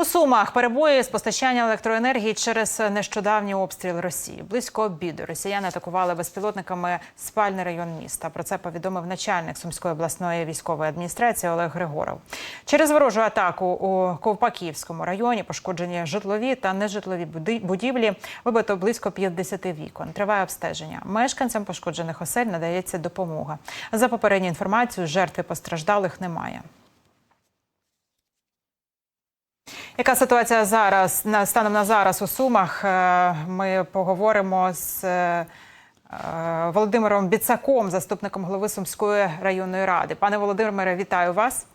У Сумах перебої з постачання електроенергії через нещодавній обстріл Росії. Близько обіду росіяни атакували безпілотниками спальний район міста. Про це повідомив начальник Сумської обласної військової адміністрації Олег Григоров. Через ворожу атаку у Ковпаківському районі пошкоджені житлові та нежитлові будівлі. Вибито близько 50 вікон. Триває обстеження. Мешканцям пошкоджених осель надається допомога. За попередню інформацію, жертви постраждалих немає. Яка ситуація зараз станом на зараз у Сумах? Е, Ми поговоримо з е, е, Володимиром Біцаком, заступником голови Сумської районної ради. Пане Володимире, вітаю вас.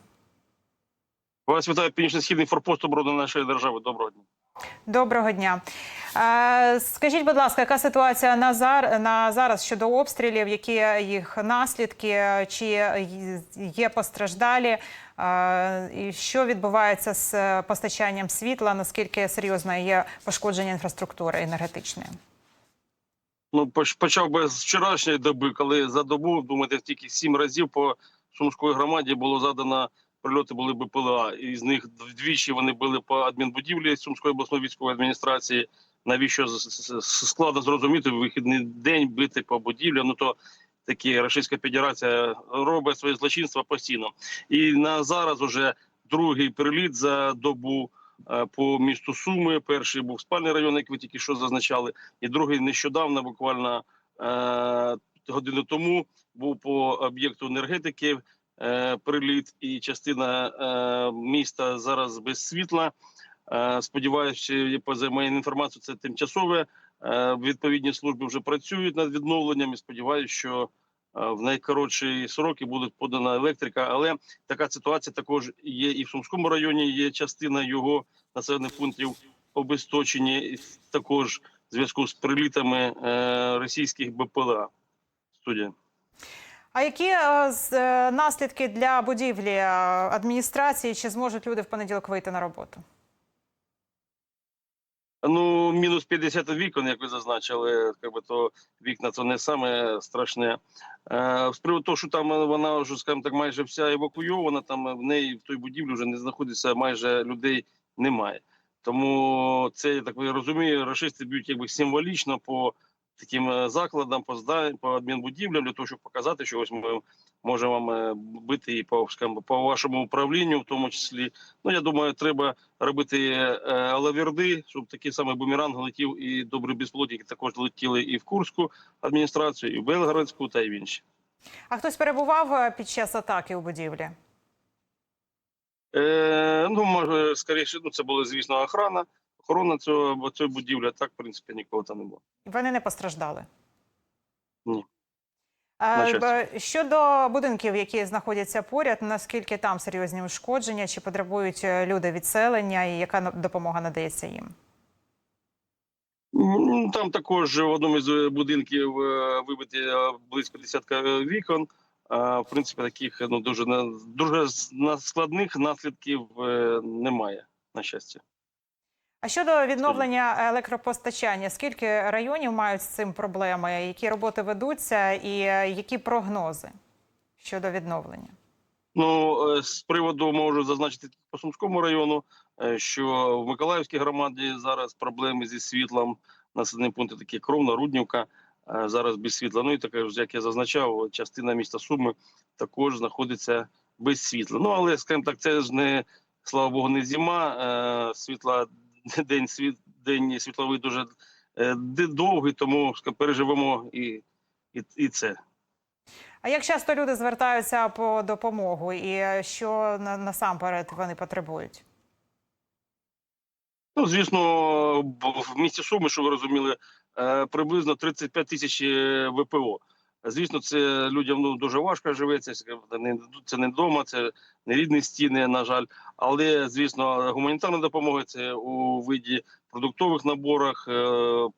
Вас вітає північно-східний форпост оборони нашої держави. Доброго дня. Доброго дня. Е, Скажіть, будь ласка, яка ситуація на зар на зараз щодо обстрілів? Які їх наслідки? Чи є постраждалі? Е, І що відбувається з постачанням світла? Наскільки серйозно є пошкодження інфраструктури енергетичної? Ну почав би з вчорашньої доби, коли за добу думаєте, тільки сім разів по сумської громаді було задано прильоти були БПЛА. І з них двічі вони були по адмінбудівлі Сумської обласної військової адміністрації. Навіщо складно зрозуміти в вихідний день бити по будівлям? Ну то такі Російська Федерація робить своє злочинство постійно. І на зараз уже другий приліт за добу е, по місту Суми. Перший був спальний район, як ви тільки що зазначали, і другий нещодавно, буквально е, годину тому, був по об'єкту енергетики е, приліт, і частина е, міста зараз без світла. Е, сподіваюся, поза моєю інформацією, це тимчасове. Е, відповідні служби вже працюють над відновленням. і Сподіваюся, що е, в найкоротші сроки буде подана електрика. Але така ситуація також є і в Сумському районі. Є частина його населених пунктів обесточені також в зв'язку з прилітами російських БПЛА. Студія. А які наслідки для будівлі адміністрації? Чи зможуть люди в понеділок вийти на роботу? Ну, мінус 50 вікон, як ви зазначили, якби то вікна це не саме страшне. Е, з приводу того, що там вона вже, скажімо так, майже вся евакуйована, там в неї в той будівлі вже не знаходиться майже людей немає. Тому це я так розумію, рашисти б'ють якби символічно по таким е, закладам, по зданням, по адмінбудівлям, для того, щоб показати, що ось ми можемо вам е, бити і по, скажімо, по вашому управлінню, в тому числі. Ну я думаю, треба робити е, лаверди, щоб такий самий бумеранг летів і добрі безплодники також летіли і в Курську адміністрацію, і в Белгородську, та й в інші. А хтось перебував під час атаки у будівлі? Е, ну, може, скоріше, ну це була, звісно, охрана. Охорона цього цієї будівлі, а так, в принципі, нікого там не було. Вони не постраждали. Ні. Щодо будинків, які знаходяться поряд, наскільки там серйозні ушкодження, чи потребують е, люди відселення, і яка допомога надається їм? Ну, Там також в одному із е, будинків е, вибиті близько десятка вікон. В принципі, таких ну дуже дуже складних наслідків немає, на щастя. А щодо відновлення електропостачання, скільки районів мають з цим проблеми? Які роботи ведуться, і е, які прогнози щодо відновлення? Ну е, з приводу можу зазначити по Сумському району, е, що в Миколаївській громаді зараз проблеми зі світлом. Населені пункти такі Кровна, Руднівка зараз без світла. Ну і також, як я зазначав, частина міста Суми також знаходиться без світла. Ну але скажімо так, це ж не слава Богу, не зима. Світла день світ день світловий дуже е, довгий, тому переживемо і, і, і це. А як часто люди звертаються по допомогу, і е, що на- насамперед вони потребують? Ну, звісно, в місті Суми, що ви розуміли, е, приблизно 35 тисяч ВПО. Звісно, це людям ну, дуже важко живеться. Це не, це не вдома, це не рідні стіни, на жаль. Але, звісно, гуманітарна допомога це у виді продуктових наборах, е,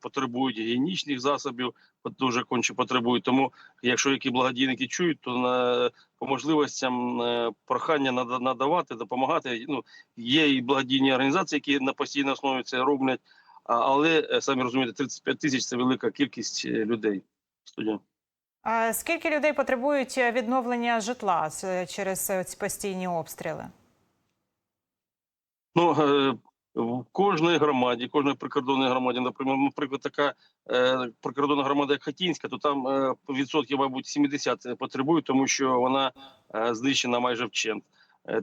потребують гігієнічних засобів, дуже конче потребують. Тому, якщо які благодійники чують, то на по можливостям е, прохання надавати, допомагати. Ну, є і благодійні організації, які на постійній основі це роблять. Але е, самі розумієте, 35 тисяч це велика кількість людей. Студія. А скільки людей потребують відновлення житла через ці постійні обстріли? Ну е, в кожній громаді, кожної прикордонної громаді, наприклад, наприклад, така е, прикордонна громада, як Хатінська, то там е, відсотків, мабуть, 70 потребують, тому що вона знищена майже вчент.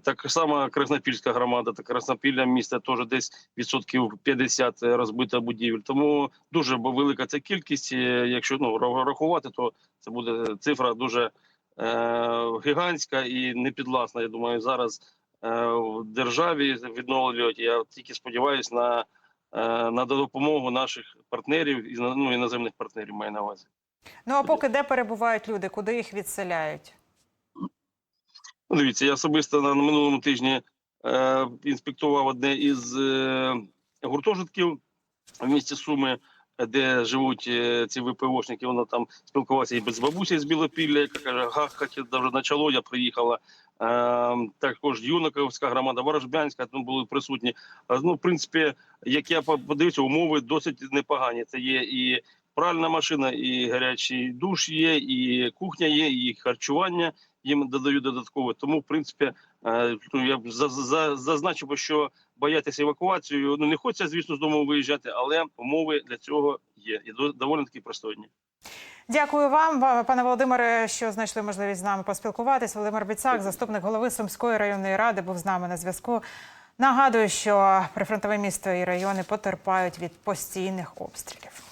Так само Краснопільська громада та Краснопілля місто теж десь відсотків 50 розбита будівель. Тому дуже велика ця кількість. Якщо ну ра- рахувати, то це буде цифра дуже е, гігантська і непідласна. Я думаю, зараз в державі відновлюють. Я тільки сподіваюся на, е, на допомогу наших партнерів і ну, іноземних партнерів маю на увазі. Ну а поки де перебувають люди, куди їх відселяють? Ну, дивіться, я особисто на минулому тижні е, інспектував одне із е, гуртожитків в місті Суми, де живуть е, ці ВПОшники. Вона там спілкувалася і без бабусі з Білопілля, яка каже, гахкать вже почало, я приїхала. Е, також Юнаковська громада, Ворожбянська там були присутні. Е, Ну, в принципі, як я подивився, умови досить непогані. Це є і пральна машина, і гарячий душ є, і кухня є, і харчування їм додають додатково. Тому, в принципі, е, ну, я б за- за- зазначив, що боятися евакуацію. Ну не хочеться, звісно, з дому виїжджати, але умови для цього є і до- доволі таки пристойні. Дякую вам, пане Володимире, що знайшли можливість з нами поспілкуватись. Володимир Біцак, заступник голови Сумської районної ради, був з нами на зв'язку. Нагадую, що прифронтове місто і райони потерпають від постійних обстрілів.